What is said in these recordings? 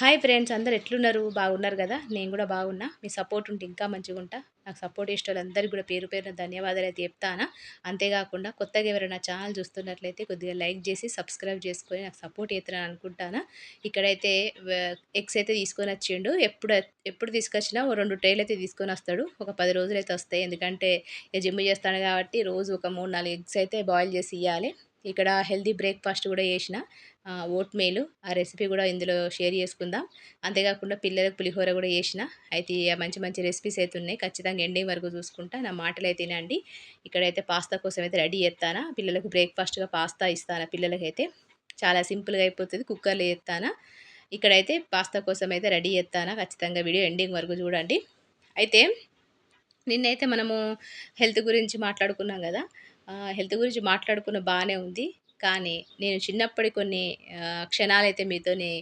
Hi friends అందరు ఎట్లున్నారు? బాగున్నారు కదా? నేను కూడా బాగున్నా. మీ సపోర్ట్ ఉంటే ఇంకా మంచిగా ఉంటా. నాకు సపోర్ట్ ఇష్ట వాళ్ళందరికీ కూడా పేరు పేరున ధన్యవాదాలు అయితే చెప్తానా. అంతేకాకుండా కొత్తగా ఎవరైనా ఛానల్ చూస్తున్నట్లయితే కొద్దిగా లైక్ చేసి సబ్స్క్రైబ్ చేసుకొని నాకు సపోర్ట్ చేస్తానని అనుకుంటానా. ఇక్కడైతే ఎగ్స్ అయితే తీసుకొని వచ్చిండు. ఎప్పుడు ఎప్పుడు తీసుకొచ్చినా ఓ రెండు ట్రైలు అయితే తీసుకొని వస్తాడు. ఒక పది రోజులు అయితే వస్తాయి. ఎందుకంటే జిమ్ చేస్తాను కాబట్టి రోజు ఒక మూడు నాలుగు ఎగ్స్ అయితే బాయిల్ చేసి ఇవ్వాలి ఇక్కడ హెల్దీ బ్రేక్ఫాస్ట్ కూడా చేసిన. ఓట్ మేలు. ఆ రెసిపీ కూడా ఇందులో షేర్ చేసుకుందాం. అంతేకాకుండా పిల్లలకు పులిహోర కూడా చేసిన. అయితే మంచి మంచి రెసిపీస్ అయితే ఉన్నాయి. ఖచ్చితంగా ఎండింగ్ వరకు చూసుకుంటా. నా మాటలు అయితే తినండి ఇక్కడైతే పాస్తా కోసం అయితే రెడీ చేస్తానా. పిల్లలకు బ్రేక్ఫాస్ట్గా పాస్తా ఇస్తాను పిల్లలకైతే. చాలా సింపుల్గా అయిపోతుంది. కుక్కర్లో చేస్తానా. ఇక్కడైతే పాస్తా కోసం అయితే రెడీ చేస్తానా. ఖచ్చితంగా వీడియో ఎండింగ్ వరకు చూడండి. అయితే నిన్నైతే మనము హెల్త్ గురించి మాట్లాడుకున్నాం కదా. హెల్త్ గురించి మాట్లాడుకున్న బాగానే ఉంది. కానీ నేను చిన్నప్పటి కొన్ని క్షణాలైతే మీతోని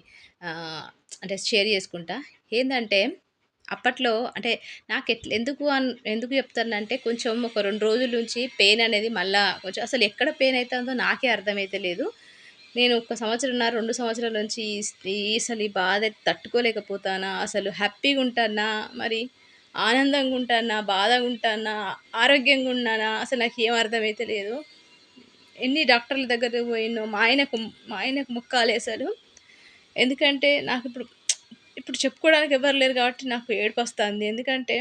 అంటే షేర్ చేసుకుంటా. ఏంటంటే అప్పట్లో అంటే నాకు ఎట్లా ఎందుకు అన్ ఎందుకు చెప్తానంటే కొంచెం ఒక రెండు రోజుల నుంచి పెయిన్ అనేది మళ్ళా కొంచెం అసలు ఎక్కడ పెయిన్ అవుతుందో నాకే అర్థమైతే లేదు. నేను ఒక సంవత్సరం రెండు సంవత్సరాల నుంచి అసలు ఈ బాధ తట్టుకోలేకపోతానా అసలు హ్యాపీగా ఉంటానా మరి ఆనందంగా ఉంటానా బాధగా ఉంటానా ఆరోగ్యంగా ఉన్నానా అసలు నాకు ఏం అర్థమైతే లేదు. ఎన్ని డాక్టర్ల దగ్గర పోయినో మా ఆయనకు మా ఆయనకు ముక్కాలేశారు. అసలు ఎందుకంటే నాకు ఇప్పుడు ఇప్పుడు చెప్పుకోవడానికి ఎవరు లేరు కాబట్టి నాకు ఏడుపు వస్తుంది. ఎందుకంటే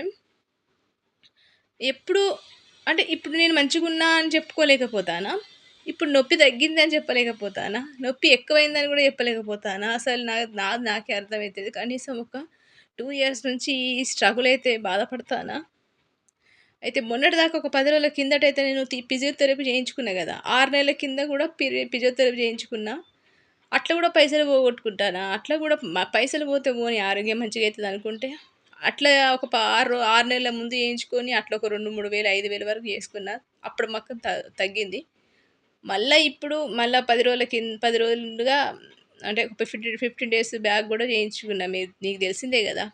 ఎప్పుడు అంటే ఇప్పుడు నేను మంచిగా ఉన్నా అని చెప్పుకోలేకపోతానా? ఇప్పుడు నొప్పి తగ్గింది అని చెప్పలేకపోతానా? నొప్పి ఎక్కువైందని కూడా చెప్పలేకపోతానా? అసలు నా నాది నాకే అర్థమవుతుంది కనీసం ఒక టూ ఇయర్స్ నుంచి ఈ స్ట్రగుల్ అయితే బాధపడతానా? అయితే మొన్నటిదాకా ఒక పది రోజుల కిందటైతే నేను ఫిజియోథెరపీ చేయించుకున్నా కదా. ఆరు నెలల కింద కూడా ఫిజియోథెరపీ చేయించుకున్నా. అట్లా కూడా పైసలు పోగొట్టుకుంటానా? అట్లా కూడా పైసలు పోతే పోని ఆరోగ్యం మంచిగా అవుతుంది అనుకుంటే? అట్లా ఒక ఆరు ఆరు నెలల ముందు చేయించుకొని అట్లా ఒక రెండు మూడు వేలు ఐదు వేల వరకు చేసుకున్నా. అప్పుడు మొత్తం తగ్గింది. మళ్ళీ ఇప్పుడు మళ్ళీ పది రోజుల కింద పది రోజులుగా అంటే ఒక ఫిఫ్టీన్ ఫిఫ్టీన్ డేస్ బ్యాగ్ కూడా చేయించుకున్నా మీరు నీకు తెలిసిందే కదా.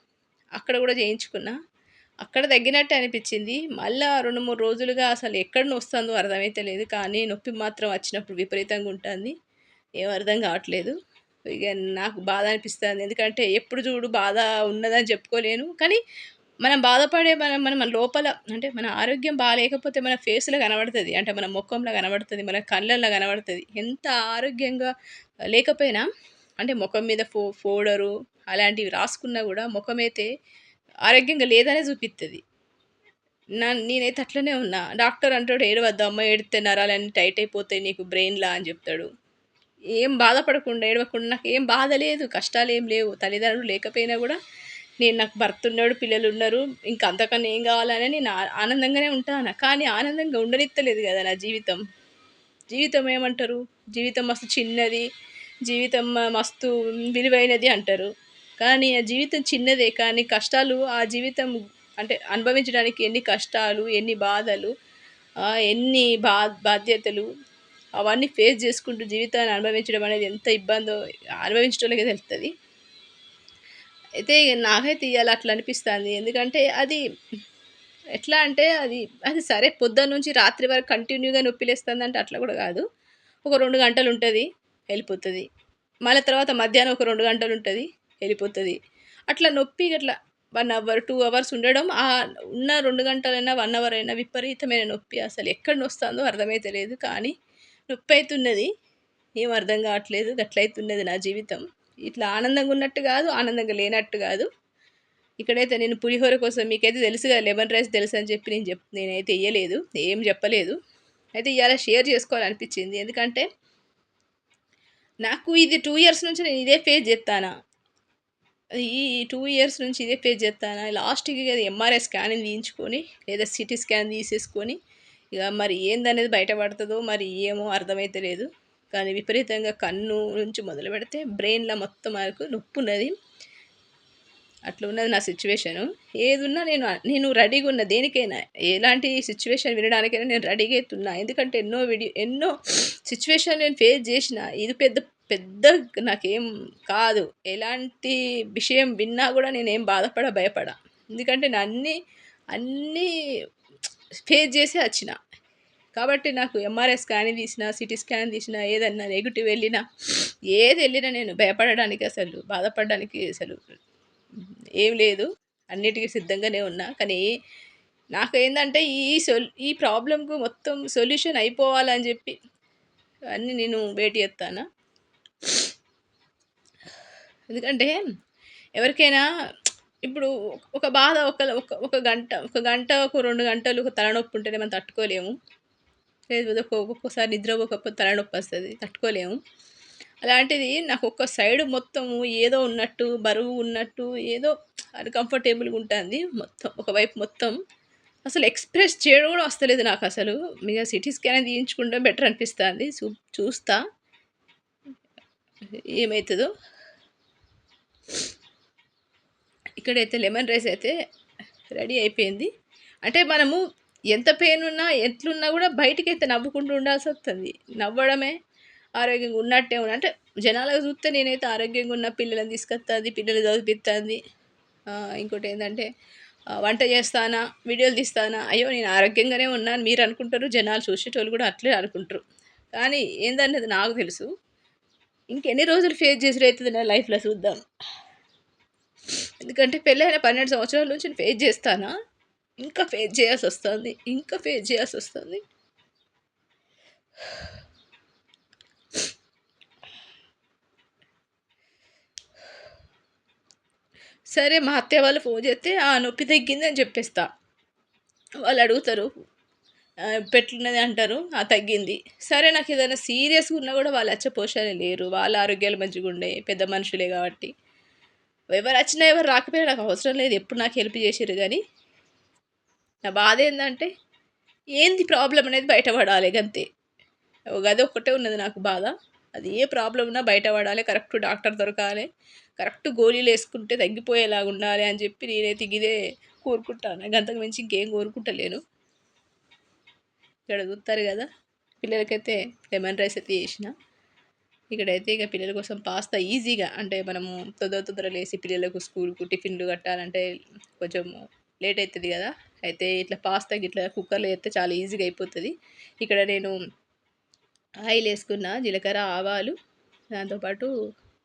అక్కడ కూడా చేయించుకున్నా. అక్కడ తగ్గినట్టు అనిపించింది. మళ్ళీ రెండు మూడు రోజులుగా అసలు ఎక్కడ వస్తుందో అర్థమైతే లేదు. కానీ నొప్పి మాత్రం వచ్చినప్పుడు విపరీతంగా ఉంటుంది. ఏం అర్థం కావట్లేదు. ఇక నాకు బాధ అనిపిస్తుంది. ఎందుకంటే ఎప్పుడు చూడు బాధ ఉన్నదని చెప్పుకోలేను. కానీ మనం బాధపడే మనం మన మన లోపల అంటే మన ఆరోగ్యం బాగాలేకపోతే మన ఫేస్లో కనబడుతుంది. అంటే మన ముఖంలో కనబడుతుంది మన కళ్ళల్లో కనబడుతుంది. ఎంత ఆరోగ్యంగా లేకపోయినా అంటే ముఖం మీద ఫో ఫోడరు అలాంటివి రాసుకున్నా కూడా ముఖమైతే ఆరోగ్యంగా లేదనే చూపిస్తుంది నా నేనైతే అట్లనే ఉన్నా. డాక్టర్ అంటాడు ఏడవద్దు అమ్మ ఏడితే నరాలన్నీ టైట్ అయిపోతాయి నీకు బ్రెయిన్లా అని చెప్తాడు. ఏం బాధపడకుండా ఏడవకుండా నాకు ఏం బాధ లేదు కష్టాలు ఏం లేవు. తల్లిదండ్రులు లేకపోయినా కూడా నేను నాకు భర్త ఉన్నాడు పిల్లలు ఉన్నారు ఇంకా అంతకన్నా ఏం కావాలని నేను ఆనందంగానే ఉంటాను? కానీ ఆనందంగా ఉండనిత్తలేదు కదా నా జీవితం. జీవితం ఏమంటారు? జీవితం మస్తు చిన్నది జీవితం మస్తు విలువైనది అంటారు. కానీ ఆ జీవితం చిన్నదే కానీ కష్టాలు ఆ జీవితం అంటే అనుభవించడానికి ఎన్ని కష్టాలు ఎన్ని బాధలు ఎన్ని బా బాధ్యతలు అవన్నీ ఫేస్ చేసుకుంటూ జీవితాన్ని అనుభవించడం అనేది ఎంత ఇబ్బందో అనుభవించడంలోకి తెలుస్తుంది అయితే నాకైతే ఇవాళ అట్లా అనిపిస్తుంది. ఎందుకంటే అది ఎట్లా అంటే అది అది సరే పొద్దున్న నుంచి రాత్రి వరకు కంటిన్యూగా నొప్పిలేస్తుంది అంటే అట్లా కూడా కాదు. ఒక రెండు గంటలు ఉంటుంది వెళ్ళిపోతుంది. మళ్ళీ తర్వాత మధ్యాహ్నం ఒక రెండు గంటలు ఉంటుంది. వెళ్ళిపోతుంది. అట్లా నొప్పి అట్లా వన్ అవర్ టూ అవర్స్ ఉండడం ఆ ఉన్న రెండు గంటలైనా వన్ అవర్ అయినా విపరీతమైన నొప్పి అసలు ఎక్కడ నొస్తుందో అర్థమైతే లేదు కానీ నొప్పి అవుతున్నది ఏం అర్థం కావట్లేదు గట్లయితున్నది నా జీవితం. ఇట్లా ఆనందంగా ఉన్నట్టు కాదు ఆనందంగా లేనట్టు కాదు. ఇక్కడైతే నేను పులిహోర కోసం మీకైతే తెలుసు కదా లెమన్ రైస్ తెలుసు అని చెప్పి నేను చెప్ నేనైతే ఇయ్యలేదు ఏం చెప్పలేదు. అయితే ఇవాళ షేర్ చేసుకోవాలనిపించింది. ఎందుకంటే నాకు ఇది టూ ఇయర్స్ నుంచి నేను ఇదే ఫేస్ చేస్తానా ఈ టూ ఇయర్స్ నుంచి ఇదే ఫేస్ చేస్తాను? లాస్ట్కి అది ఎంఆర్ఐ స్కానింగ్ తీయించుకొని లేదా సిటీ స్కాన్ తీసేసుకొని ఇక మరి ఏందనేది బయటపడుతుందో మరి ఏమో అర్థమైతే లేదు. కానీ విపరీతంగా కన్ను నుంచి మొదలు పెడితే బ్రెయిన్లో మొత్తం వరకు నొప్పి ఉన్నది. అట్లా ఉన్నది నా సిచ్యువేషను ఏదున్నా నేను నేను రెడీగా ఉన్న దేనికైనా ఎలాంటి సిచ్యువేషన్ వినడానికైనా నేను రెడీగా అవుతున్నా ఎందుకంటే ఎన్నో వీడియో ఎన్నో సిచ్యువేషన్ నేను ఫేస్ చేసిన ఇది పెద్ద పెద్ద నాకేం కాదు. ఎలాంటి విషయం విన్నా కూడా నేనేం బాధపడ భయపడ. ఎందుకంటే నేను అన్నీ అన్నీ ఫేస్ చేసి వచ్చిన కాబట్టి నాకు ఎంఆర్ఐ స్కాన్ తీసిన సిటీ స్కాన్ తీసిన ఏదన్నా నెగిటివ్ వెళ్ళినా ఏది వెళ్ళినా నేను భయపడడానికి అసలు బాధపడడానికి అసలు ఏం లేదు. అన్నిటికీ సిద్ధంగానే ఉన్నా. కానీ నాకు ఏంటంటే ఈ సొల్ ఈ ప్రాబ్లంకు మొత్తం సొల్యూషన్ అయిపోవాలని చెప్పి అన్నీ నేను వెయిట్ చేస్తాను ఎందుకంటే ఎవరికైనా ఇప్పుడు ఒక బాధ ఒక ఒక ఒక గంట ఒక గంట ఒక రెండు గంటలు ఒక తలనొప్పి ఉంటేనే మనం తట్టుకోలేము. లేదు ఒక్కొక్కసారి నిద్ర పోకపోతే తలనొప్పి వస్తుంది తట్టుకోలేము. అలాంటిది నాకు ఒక్క సైడ్ మొత్తము ఏదో ఉన్నట్టు బరువు ఉన్నట్టు ఏదో అన్కంఫర్టబుల్గా ఉంటుంది. మొత్తం ఒకవైపు మొత్తం అసలు ఎక్స్ప్రెస్ చేయడం కూడా వస్తలేదు నాకు అసలు. మీకు సిటీ స్కాన్ తీయించుకుంటే బెటర్ అనిపిస్తుంది. చూ చూస్తా. ఏమవుతుందో ఇక్కడైతే లెమన్ రైస్ అయితే రెడీ అయిపోయింది. అంటే మనము ఎంత పెయిన్ ఉన్నా ఎట్లున్నా కూడా బయటికి అయితే నవ్వుకుంటూ ఉండాల్సి వస్తుంది. నవ్వడమే ఆరోగ్యంగా ఉన్నట్టే ఉన్నా. అంటే జనాలకు చూస్తే నేనైతే ఆరోగ్యంగా ఉన్న పిల్లలను తీసుకొస్తుంది పిల్లలు చదివిస్తుంది ఇంకోటి ఏంటంటే వంట చేస్తానా వీడియోలు తీస్తానా? అయ్యో నేను ఆరోగ్యంగానే ఉన్నాను. మీరు అనుకుంటారు జనాలు చూసేటోళ్ళు కూడా అట్లే అనుకుంటారు. కానీ ఏందనేది నాకు తెలుసు. ఇంకెన్ని రోజులు ఫేస్ చేసి అవుతుంది నా లైఫ్లో చూద్దాం. ఎందుకంటే పెళ్ళైన పన్నెండు సంవత్సరాల నుంచి నేను ఫేస్ చేస్తానా? ఇంకా ఫేస్ చేయాల్సి వస్తుంది ఇంకా ఫేస్ చేయాల్సి వస్తుంది సరే మా అత్తయ్య వాళ్ళు ఫోన్ చేస్తే ఆ నొప్పి తగ్గిందని చెప్పేస్తా. వాళ్ళు అడుగుతారు. పెట్టున్నది అంటారు. ఆ తగ్గింది. సరే నాకు ఏదైనా సీరియస్గా ఉన్నా కూడా వాళ్ళు వచ్చే పోషణ లేరు. వాళ్ళ ఆరోగ్యాలు మంచిగా ఉండే పెద్ద మనుషులే కాబట్టి. ఎవరు వచ్చినా ఎవరు రాకపోయినా నాకు అవసరం లేదు. ఎప్పుడు నాకు హెల్ప్ చేసారు కానీ నా బాధ ఏంటంటే ఏంది ప్రాబ్లం అనేది బయటపడాలి అంతే గది ఒక్కటే ఉన్నది నాకు బాధ. అది ఏ ప్రాబ్లం ఉన్నా బయటపడాలి. కరెక్ట్ డాక్టర్ దొరకాలి. కరెక్ట్ గోళీలు వేసుకుంటే తగ్గిపోయేలాగా ఉండాలి అని చెప్పి నేనైతే ఇదే కోరుకుంటాను. గంతకు మించి ఇంకేం కోరుకుంటలేను. ఇక్కడ చూస్తారు కదా పిల్లలకైతే లెమన్ రైస్ అయితే చేసిన. ఇక్కడైతే ఇక పిల్లల కోసం పాస్తా ఈజీగా అంటే మనము తొందర తొందర లేసి పిల్లలకు స్కూల్కు టిఫిన్లు కట్టాలంటే కొంచెం లేట్ అవుతుంది కదా. అయితే ఇట్లా పాస్తా ఇట్లా కుక్కర్లో వేస్తే చాలా ఈజీగా అయిపోతుంది. ఇక్కడ నేను ఆయిల్ వేసుకున్న జీలకర్ర ఆవాలు దాంతోపాటు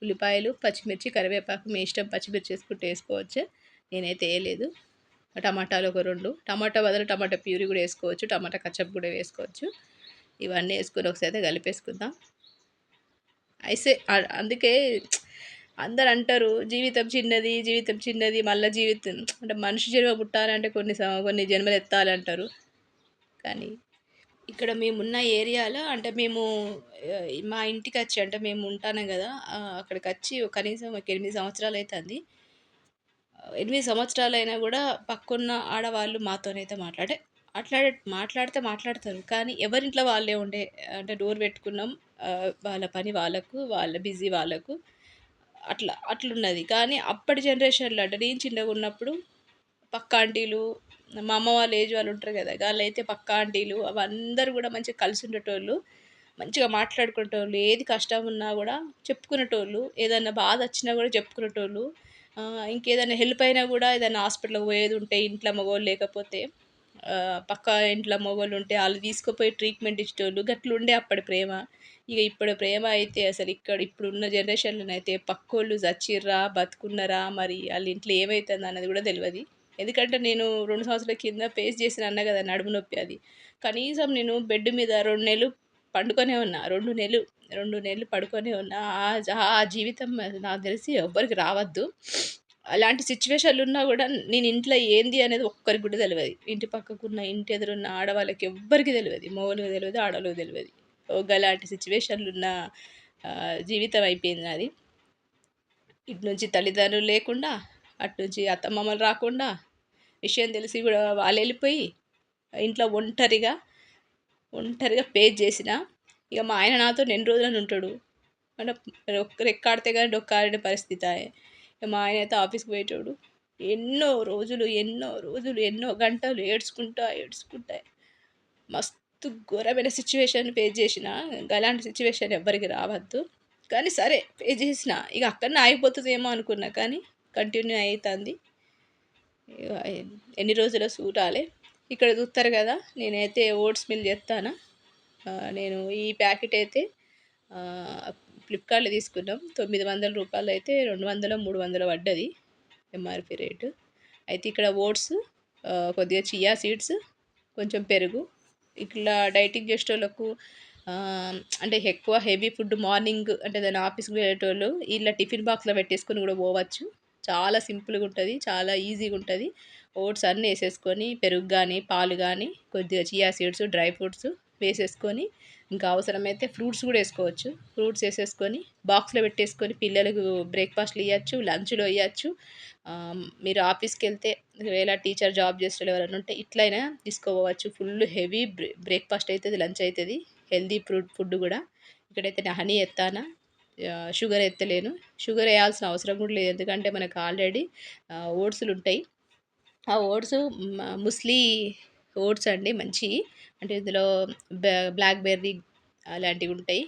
ఉల్లిపాయలు పచ్చిమిర్చి కరివేపాకు మీ ఇష్టం పచ్చిమిర్చి వేసుకుంటే వేసుకోవచ్చు. నేనైతే వేయలేదు. టమాటాలు ఒక రెండు. టమాటా బదులు టమాటా ప్యూరీ కూడా వేసుకోవచ్చు టమాటా కచ్చప్ కూడా వేసుకోవచ్చు. ఇవన్నీ వేసుకుని ఒకసారి కలిపేసుకుందాం. అయితే అందుకే అందరు అంటారు జీవితం చిన్నది జీవితం చిన్నది మళ్ళీ జీవితం అంటే మనిషి జన్మ పుట్టాలంటే కొన్ని కొన్ని జన్మలు ఎత్తాలంటారు. కానీ ఇక్కడ మేమున్న ఏరియాలో అంటే మేము మా ఇంటికి వచ్చి అంటే మేము ఉంటాను కదా అక్కడికి వచ్చి కనీసం ఒక ఎనిమిది సంవత్సరాలు అవుతుంది ఎనిమిది సంవత్సరాలైనా కూడా పక్కన్న ఆడవాళ్ళు మాతోనైతే మాట్లాడే మాట్లాడే మాట్లాడితే మాట్లాడతారు. కానీ ఎవరింట్లో వాళ్ళే ఉండే అంటే డోర్ పెట్టుకున్నాం వాళ్ళ పని వాళ్ళకు వాళ్ళ బిజీ వాళ్ళకు అట్లా అట్లున్నది. కానీ అప్పటి జనరేషన్లో అంటే నేను చిన్నగా ఉన్నప్పుడు పక్క ఆంటీలు మా అమ్మ వాళ్ళ ఏజ్ వాళ్ళు ఉంటారు కదా వాళ్ళు అయితే పక్క ఆంటీలు అందరూ కూడా మంచిగా కలిసి ఉండేటోళ్ళు మంచిగా మాట్లాడుకునేటోళ్ళు ఏది కష్టం ఉన్నా కూడా చెప్పుకునేటోళ్ళు ఏదైనా బాధ వచ్చినా కూడా చెప్పుకునేటోళ్ళు ఇంకేదైనా హెల్ప్ అయినా కూడా ఏదైనా హాస్పిటల్కి పోయేది ఉంటే ఇంట్లో మగవాళ్ళు లేకపోతే పక్క ఇంట్లో మగవాళ్ళు ఉంటే వాళ్ళు తీసుకుపోయి ట్రీట్మెంట్ ఇచ్చేటోళ్ళు గట్ల ఉండే అప్పటి ప్రేమ. ఇక ఇప్పుడు ప్రేమ అయితే అసలు ఇక్కడ ఇప్పుడున్న జనరేషన్లో అయితే పక్కోళ్ళు చచ్చిర్రా బతుకున్నారా మరి వాళ్ళ ఇంట్లో ఏమవుతుంది అన్నది కూడా తెలియదు ఎందుకంటే నేను రెండు సంవత్సరాల కింద ఫేస్ చేసిన అన్న కదా నడుము నొప్పి అది. కనీసం నేను బెడ్ మీద రెండు నెలలు పండుకొనే ఉన్నా రెండు నెలలు రెండు నెలలు పడుకొనే ఉన్నా ఆ జీవితం నాకు తెలిసి ఎవ్వరికి రావద్దు. అలాంటి సిచ్యువేషన్లు ఉన్నా కూడా నేను ఇంట్లో ఏంది అనేది ఒక్కరికి కూడా తెలియదు ఇంటి పక్కకున్న ఇంటి ఎదురున్న ఆడవాళ్ళకి ఎవ్వరికి తెలియదు మగవాళ్ళకి తెలియదు ఆడవాళ్ళకి తెలియదు ఒక అలాంటి సిచ్యువేషన్లు ఉన్న జీవితం అయిపోయింది అది ఇటు నుంచి తల్లిదండ్రులు లేకుండా అటు నుంచి అత్తమ్మమ్మలు రాకుండా విషయం తెలిసి కూడా వాళ్ళు వెళ్ళిపోయి ఇంట్లో ఒంటరిగా ఒంటరిగా పే చేసిన ఇక మా ఆయన నాతో రెండు రోజులని ఉంటాడు. అంటే రెక్కాడితే కానీ డొక్కాడిన పరిస్థితి మా ఆయన అయితే ఆఫీస్కి పోయేటోడు. ఎన్నో రోజులు ఎన్నో రోజులు ఎన్నో గంటలు ఏడ్చుకుంటా ఏడ్చుకుంటా. మస్తు ఘోరమైన సిచ్యువేషన్ ఫేస్ చేసిన అలాంటి సిచ్యువేషన్ ఎవ్వరికి రావద్దు. కానీ సరే ఫేస్ చేసిన ఇక అక్కడనే ఆగిపోతుందేమో అనుకున్నా కానీ కంటిన్యూ అవుతుంది ఎన్ని రోజుల చూడాలి ఇక్కడ చూస్తారు కదా నేనైతే ఓట్స్ మిల్ చేస్తాను. నేను ఈ ప్యాకెట్ అయితే ఫ్లిప్కార్ట్లో తీసుకున్నాం. తొమ్మిది వందల రూపాయలు అయితే రెండు వందల మూడు వందలు పడ్డది ఎంఆర్పి రేటు. అయితే ఇక్కడ ఓట్స్ కొద్దిగా చియా సీడ్స్ కొంచెం పెరుగు. ఇట్లా డైటింగ్ చేసేటోళ్ళకు అంటే ఎక్కువ హెవీ ఫుడ్ మార్నింగ్ అంటే దాని ఆఫీస్కి వెళ్ళేటోళ్ళు ఇలా టిఫిన్ బాక్స్లో పెట్టేసుకొని కూడా పోవచ్చు. చాలా సింపుల్గా ఉంటుంది చాలా ఈజీగా ఉంటుంది. ఓట్స్ అన్నీ వేసేసుకొని పెరుగు కానీ పాలు కానీ కొద్దిగా చియా సీడ్స్ డ్రై ఫ్రూట్స్ వేసేసుకొని ఇంకా అవసరమైతే ఫ్రూట్స్ కూడా వేసుకోవచ్చు. ఫ్రూట్స్ వేసేసుకొని బాక్స్లో పెట్టేసుకొని పిల్లలకు బ్రేక్ఫాస్ట్లు ఇవ్వచ్చు లంచ్లో ఇవ్వచ్చు మీరు ఆఫీస్కి వెళ్తే వేళ టీచర్ జాబ్ చేసే ఎవరైనా ఉంటే ఇట్లయినా తీసుకోవచ్చు. ఫుల్ హెవీ బ్రేక్ఫాస్ట్ అవుతుంది లంచ్ అవుతుంది హెల్దీ ఫ్రూట్ ఫుడ్ కూడా. ఇక్కడైతే నేను హనీ ఎత్తానా? షుగర్ ఎత్తలేను. షుగర్ వేయాల్సిన అవసరం కూడా లేదు. ఎందుకంటే మనకు ఆల్రెడీ ఓట్స్లు ఉంటాయి ఆ ఓట్స్ ముస్లీ ఓట్స్ అండి మంచి. అంటే ఇందులో బ్లాక్ బెర్రీ అలాంటివి ఉంటాయి.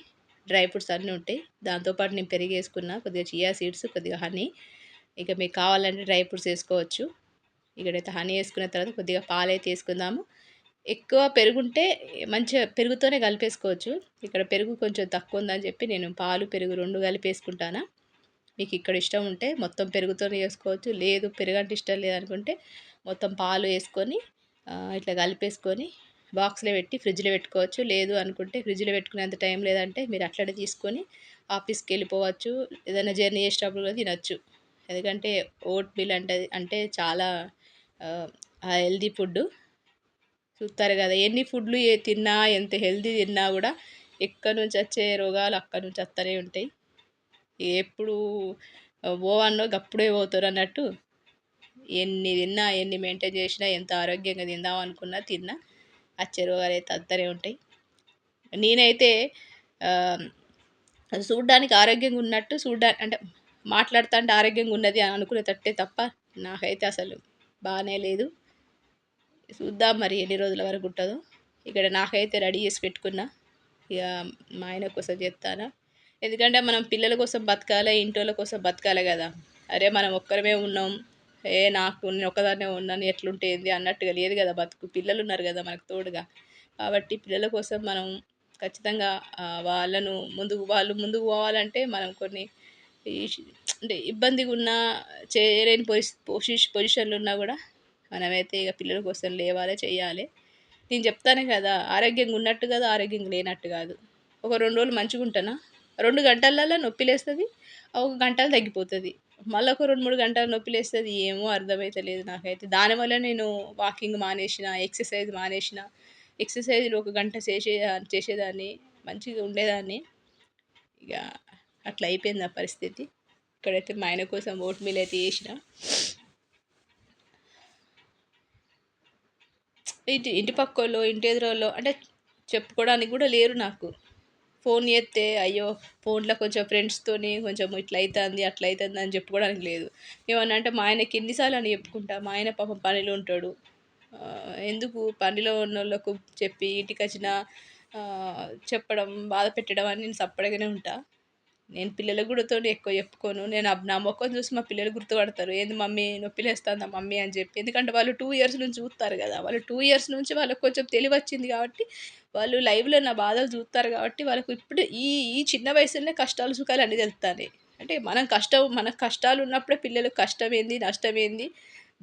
డ్రై ఫ్రూట్స్ అన్నీ ఉంటాయి. దాంతోపాటు నేను పెరిగి వేసుకున్న కొద్దిగా చియా సీడ్స్ కొద్దిగా హనీ. ఇక మీకు కావాలంటే డ్రై ఫ్రూట్స్ వేసుకోవచ్చు. ఇక్కడైతే హనీ వేసుకున్న తర్వాత కొద్దిగా పాలు అయితే వేసుకుందాము. ఎక్కువ పెరుగుంటే మంచిగా పెరుగుతోనే కలిపేసుకోవచ్చు. ఇక్కడ పెరుగు కొంచెం తక్కువ ఉందని చెప్పి నేను పాలు పెరుగు రెండు కలిపేసుకుంటాను మీకు ఇక్కడ ఇష్టం ఉంటే మొత్తం పెరుగుతోనే వేసుకోవచ్చు. లేదు పెరుగు అంటే ఇష్టం లేదనుకుంటే మొత్తం పాలు వేసుకొని ఇట్లా కలిపేసుకొని బాక్స్లో పెట్టి ఫ్రిడ్జ్లో పెట్టుకోవచ్చు. లేదు అనుకుంటే ఫ్రిడ్జ్లో పెట్టుకునేంత టైం లేదంటే మీరు అట్లనే తీసుకొని ఆఫీస్కి వెళ్ళిపోవచ్చు. ఏదైనా జర్నీ చేసేటప్పుడు కూడా తినచ్చు. ఎందుకంటే ఓట్ మీల్ అంటే అంటే చాలా హెల్దీ ఫుడ్ చూస్తారు కదా ఎన్ని ఫుడ్లు ఏ తిన్నా ఎంత హెల్దీ తిన్నా కూడా ఎక్కడి నుంచి వచ్చే రోగాలు అక్కడి నుంచి వస్తూనే ఉంటాయి. ఎప్పుడు పోవన్నో గప్పుడే పోతారు అన్నట్టు ఎన్ని తిన్నా ఎన్ని మెయింటైన్ చేసినా ఎంత ఆరోగ్యంగా తిందాం అనుకున్నా తిన్నా వచ్చే రోగాలు అయితే వస్తూనే ఉంటాయి. నేనైతే చూడ్డానికి ఆరోగ్యంగా ఉన్నట్టు చూడ్డానికి అంటే మాట్లాడుతుంటే ఆరోగ్యంగా ఉన్నది అని అనుకునేటట్టే తప్ప నాకైతే అసలు బాగానే లేదు. చూద్దాం మరి ఎన్ని రోజుల వరకు ఉంటుందో. ఇక్కడ నాకైతే రెడీ చేసి పెట్టుకున్నా. ఇక మా ఆయన కోసం చెప్తానా ఎందుకంటే మనం పిల్లల కోసం బతకాలి ఇంటి కోసం బతకాలి కదా. అరే మనం ఒక్కరమే ఉన్నాం. ఏ నాకు నేను ఒక్కదాన్నే ఉన్నాను ఎట్లుంటేంది అన్నట్టుగా లేదు కదా బతుకు. పిల్లలు ఉన్నారు కదా మనకు తోడుగా. కాబట్టి పిల్లల కోసం మనం ఖచ్చితంగా వాళ్ళను ముందుకు వాళ్ళు ముందుకు పోవాలంటే మనం కొన్ని అంటే ఇబ్బందిగా ఉన్న చేయలేని పొజిష పొజిషన్లు ఉన్నా కూడా మనమైతే ఇక పిల్లల కోసం లేవాలి చేయాలి. నేను చెప్తానే కదా ఆరోగ్యంగా ఉన్నట్టు కాదు ఆరోగ్యంగా లేనట్టు కాదు. ఒక రెండు రోజులు మంచిగా ఉంటానా రెండు గంటలలో నొప్పి లేస్తుంది ఒక గంటలు తగ్గిపోతుంది. మళ్ళీ ఒక రెండు మూడు గంటల నొప్పి లేస్తుంది ఏమో అర్థమవుతలేదు నాకైతే. దానివల్ల నేను వాకింగ్ మానేసిన ఎక్సర్సైజ్ మానేసిన. ఎక్సర్సైజ్లు ఒక గంట చేసే చేసేదాన్ని మంచిగా ఉండేదాన్ని. ఇక అట్లా అయిపోయింది ఆ పరిస్థితి. ఇక్కడైతే మా ఆయన కోసం ఓట్ మీల్ అయితే చేసిన. ఇంటి ఇంటి పక్కోళ్ళు ఇంటి ఎదురోళ్ళు అంటే చెప్పుకోవడానికి కూడా లేరు నాకు. ఫోన్ చేస్తే అయ్యో ఫోన్లో కొంచెం ఫ్రెండ్స్తోని కొంచెం ఇట్లా అవుతుంది అట్లా అవుతుంది అని చెప్పుకోవడానికి లేదు. ఏమన్నా అంటే మా ఆయనకి ఎన్నిసార్లు అని చెప్పుకుంటా? మా ఆయన పాపం పనిలో ఉంటాడు. ఎందుకు పనిలో ఉన్న వాళ్ళకు చెప్పి ఇంటికి వచ్చిన చెప్పడం బాధ పెట్టడం అని నేను సప్పడగానే ఉంటా. నేను పిల్లల కూడాతో ఎక్కువ చెప్పుకోను. నేను నా మొక్కను చూసి మా పిల్లలు గుర్తుపడతారు. ఏంది మమ్మీ నొప్పి లేస్తుందా మమ్మీ? అని చెప్పి. ఎందుకంటే వాళ్ళు టూ ఇయర్స్ నుంచి చూస్తారు కదా. వాళ్ళు టూ ఇయర్స్ నుంచి వాళ్ళకి కొంచెం తెలివి వచ్చింది కాబట్టి వాళ్ళు లైవ్లో నా బాధలు చూస్తారు కాబట్టి వాళ్ళకు ఇప్పుడు ఈ ఈ చిన్న వయసులోనే కష్టాలు సుఖాలు అన్నీ తెలుస్తాయి అంటే మనం కష్టం మనకు కష్టాలు ఉన్నప్పుడే పిల్లలకు కష్టం ఏంది నష్టం ఏంది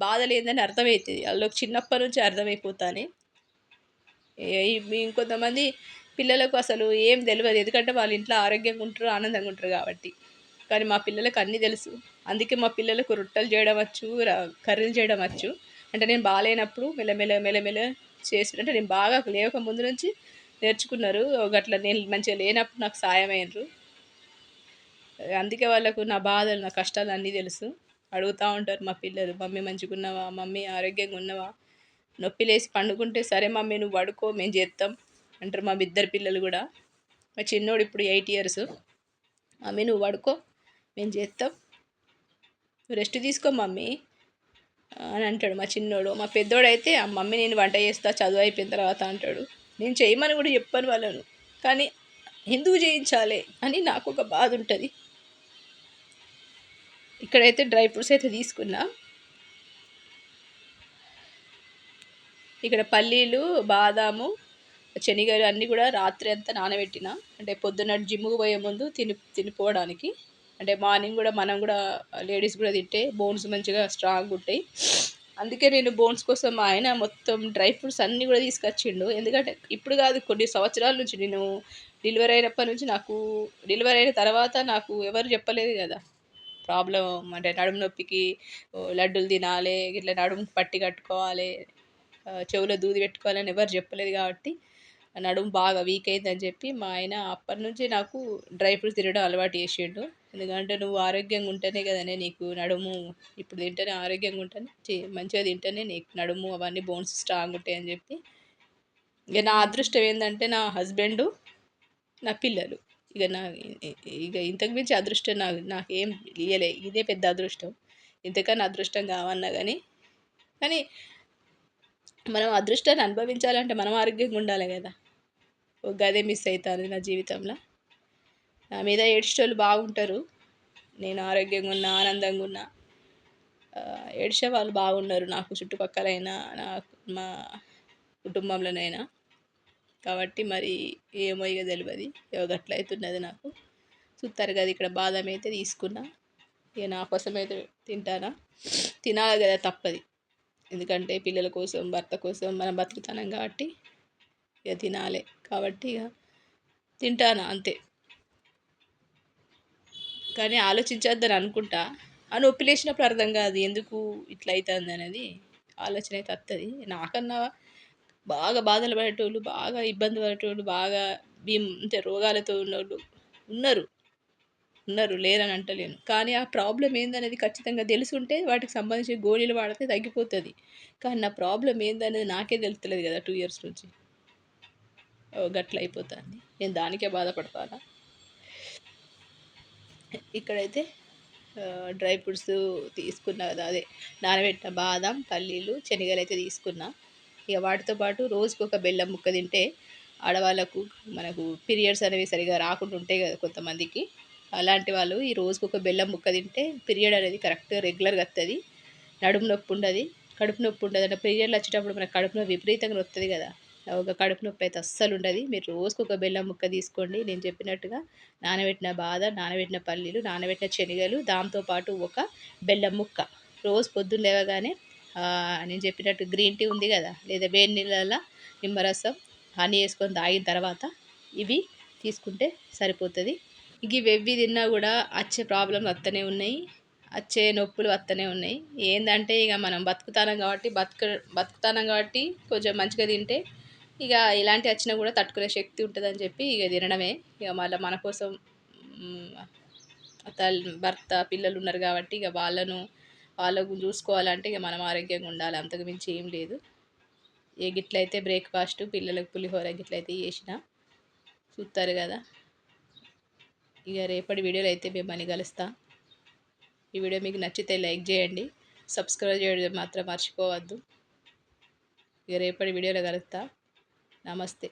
బాధలు ఏందని అర్థమవుతుంది. వాళ్ళకి చిన్నప్పటి నుంచి అర్థమైపోతాను. ఇంకొంతమంది పిల్లలకు అసలు ఏం తెలియదు ఎందుకంటే వాళ్ళ ఇంట్లో ఆరోగ్యంగా ఉంటారు ఆనందంగా ఉంటారు కాబట్టి. కానీ మా పిల్లలకు అన్నీ తెలుసు. అందుకే మా పిల్లలకు రొట్టెలు చేయడం వచ్చు కర్రీలు చేయడం వచ్చు. అంటే నేను బాగాలేనప్పుడు మెల్లమెల్ల మెల్లమెల్ల చేసి అంటే నేను బాగా లేవక ముందు నుంచి నేర్చుకున్నారు. అట్లా నేను మంచిగా లేనప్పుడు నాకు సాయం అయినరు. అందుకే వాళ్ళకు నా బాధలు నా కష్టాలు అన్నీ తెలుసు. అడుగుతూ ఉంటారు మా పిల్లలు మమ్మీ మంచిగా ఉన్నావా? మమ్మీ ఆరోగ్యంగా ఉన్నావా? నొప్పి లేసి పండుకుంటే సరే మమ్మీ నువ్వు పడుకో మేము చేస్తాం అంటారు మా ఇద్దరు పిల్లలు కూడా. మా చిన్నోడు ఇప్పుడు ఎయిట్ ఇయర్స్. మమ్మీ నువ్వు పడుకో మేము చేస్తాం. రెస్ట్ తీసుకో మమ్మీ. అని అంటాడు మా చిన్నోడు. మా పెద్దోడు అయితే ఆ మమ్మీ నేను వంట చేస్తా చదువు అయిపోయిన తర్వాత అంటాడు. నేను చేయమని కూడా చెప్పాను వాళ్ళను. కానీ ఎందుకు చేయించాలి అని నాకు ఒక బాధ ఉంటుంది. ఇక్కడైతే డ్రై ఫ్రూట్స్ అయితే తీసుకున్నా. ఇక్కడ పల్లీలు బాదాము శనిగారు అన్నీ కూడా రాత్రి అంతా నానబెట్టిన. అంటే పొద్దున్న జిమ్కి పోయే ముందు తిని తినిపోవడానికి. అంటే మార్నింగ్ కూడా మనం కూడా లేడీస్ కూడా తింటే బోన్స్ మంచిగా స్ట్రాంగ్ ఉంటాయి. అందుకే నేను బోన్స్ కోసం మా ఆయన మొత్తం డ్రై ఫ్రూట్స్ అన్నీ కూడా తీసుకొచ్చిండు. ఎందుకంటే ఇప్పుడు కాదు కొన్ని సంవత్సరాల నుంచి నేను డెలివరీ అయినప్పటి నుంచి నాకు డెలివరీ అయిన తర్వాత నాకు ఎవరు చెప్పలేదు కదా. ప్రాబ్లం అంటే నడుము నొప్పికి లడ్డూలు తినాలి ఇట్లా నడుము పట్టి కట్టుకోవాలి చెవులో దూది పెట్టుకోవాలని ఎవరు చెప్పలేదు కాబట్టి నడుము బాగా వీక్ అయిందని చెప్పి మా ఆయన అప్పటి నుంచి నాకు డ్రై ఫ్రూట్స్ తినడం అలవాటు చేసిండు. ఎందుకంటే నువ్వు ఆరోగ్యంగా ఉంటేనే కదనే నీకు నడుము ఇప్పుడు తింటేనే ఆరోగ్యంగా ఉంటేనే మంచిగా తింటేనే నీకు నడుము అవన్నీ బోన్స్ స్ట్రాంగ్ ఉంటాయి అని చెప్పి ఇక నా అదృష్టం ఏంటంటే నా హస్బెండు నా పిల్లలు. ఇక నా ఇక ఇంతకు మించి అదృష్టం నాకు నాకేం ఇయ్యలే. ఇదే పెద్ద అదృష్టం. ఇంతకన్నా అదృష్టం కావన్నా కానీ కానీ మనం అదృష్టాన్ని అనుభవించాలంటే మనం ఆరోగ్యంగా ఉండాలి కదా. గదే మిస్ అవుతాను నా జీవితంలో. నా మీద ఏడ్చేటోళ్ళు బాగుంటారు. నేను ఆరోగ్యంగా ఉన్నా ఆనందంగా ఉన్నా. ఏడ్చే వాళ్ళు బాగున్నారు నాకు చుట్టుపక్కలైనా నాకు మా కుటుంబంలోనైనా. కాబట్టి మరి ఏమో ఇక తెలియదు ఇక అవుతున్నది నాకు. చూస్తారు కదా ఇక్కడ బాదం అయితే తీసుకున్నా. ఇక నా కోసం అయితే తింటానా? తినాలి కదా తప్పది. ఎందుకంటే పిల్లల కోసం భర్త కోసం మనం బతుకుతానం కాబట్టి. ఇక తినాలి కాబట్టి ఇక తింటాను అంతే. కానీ ఆలోచించొద్దని అనుకుంటా. అని నొప్పి లేచినప్పుడు అర్థం కాదు ఎందుకు ఇట్లా అవుతుంది అనేది. ఆలోచన అయితే వస్తుంది నాకన్నా బాగా బాధలు పడేటోళ్ళు బాగా ఇబ్బంది పడేటోళ్ళు బాగా భీమ్ అంటే రోగాలతో ఉన్నోళ్ళు ఉన్నారు. ఉన్నారు లేరని అంటలేను. కానీ ఆ ప్రాబ్లం ఏందనేది ఖచ్చితంగా తెలుసుంటే వాటికి సంబంధించిన గోళీలు వాడితే తగ్గిపోతుంది. కానీ నా ప్రాబ్లం ఏందనేది నాకే తెలుస్తలేదు కదా టూ ఇయర్స్ నుంచి. గట్ల అయిపోతుంది నేను దానికే బాధపడతానా? ఇక్కడైతే డ్రై ఫ్రూట్స్ తీసుకున్నా కదా అదే నానబెట్టిన బాదం పల్లీలు శనగలు అయితే తీసుకున్నా. ఇక వాటితో పాటు రోజుకి ఒక బెల్లం ముక్క తింటే ఆడవాళ్ళకు మనకు పీరియడ్స్ అనేవి సరిగా రాకుండా ఉంటాయి కదా కొంతమందికి. అలాంటి వాళ్ళు ఈ రోజుకి ఒక బెల్లం ముక్క తింటే పీరియడ్ అనేది కరెక్ట్గా రెగ్యులర్గా వస్తుంది నడుము నొప్పి ఉండదు. కడుపు నొప్పి ఉండదు అంటే పీరియడ్లు వచ్చేటప్పుడు మనకు కడుపులో విపరీతంగా వస్తుంది కదా. ఒక కడుపు నొప్పి అయితే అస్సలు ఉండదు. మీరు రోజుకు ఒక బెల్లం ముక్క తీసుకోండి. నేను చెప్పినట్టుగా నానబెట్టిన బాదం నానబెట్టిన పల్లీలు నానబెట్టిన శనగలు దాంతోపాటు ఒక బెల్లం ముక్క. రోజు పొద్దున్న లేవగానే నేను చెప్పినట్టు గ్రీన్ టీ ఉంది కదా లేదా వేడి నీళ్ళల్లో నిమ్మరసం హనీ వేసుకొని తాగిన తర్వాత ఇవి తీసుకుంటే సరిపోతుంది. ఇక ఇవి తిన్నా కూడా వచ్చే ప్రాబ్లమ్స్ వస్తూనే ఉన్నాయి. వచ్చే నొప్పులు వస్తూనే ఉన్నాయి. ఏంటంటే ఇక మనం బతుకుతానం కాబట్టి బతుక బతుకుతానం కాబట్టి కొంచెం మంచిగా తింటే ఇక ఇలాంటి వచ్చినా కూడా తట్టుకునే శక్తి ఉంటుందని చెప్పి ఇక తినడమే. ఇక మళ్ళీ మన కోసం తల్లి భర్త పిల్లలు ఉన్నారు కాబట్టి ఇక వాళ్ళను వాళ్ళకు చూసుకోవాలంటే ఇక మనం ఆరోగ్యంగా ఉండాలి. అంతకు మించి ఏం లేదు. ఏ గిట్లయితే బ్రేక్ఫాస్ట్ పిల్లలకు పులిహోర గిట్లయితే చేసిన చూస్తారు కదా. ఇక రేపటి వీడియోలో అయితే మిమ్మల్ని కలుస్తా. ఈ వీడియో మీకు నచ్చితే లైక్ చేయండి. సబ్స్క్రైబ్ చేయడం మాత్రం మర్చిపోవద్దు. ఇక రేపటి వీడియోలో కలుస్తా. నమస్తే.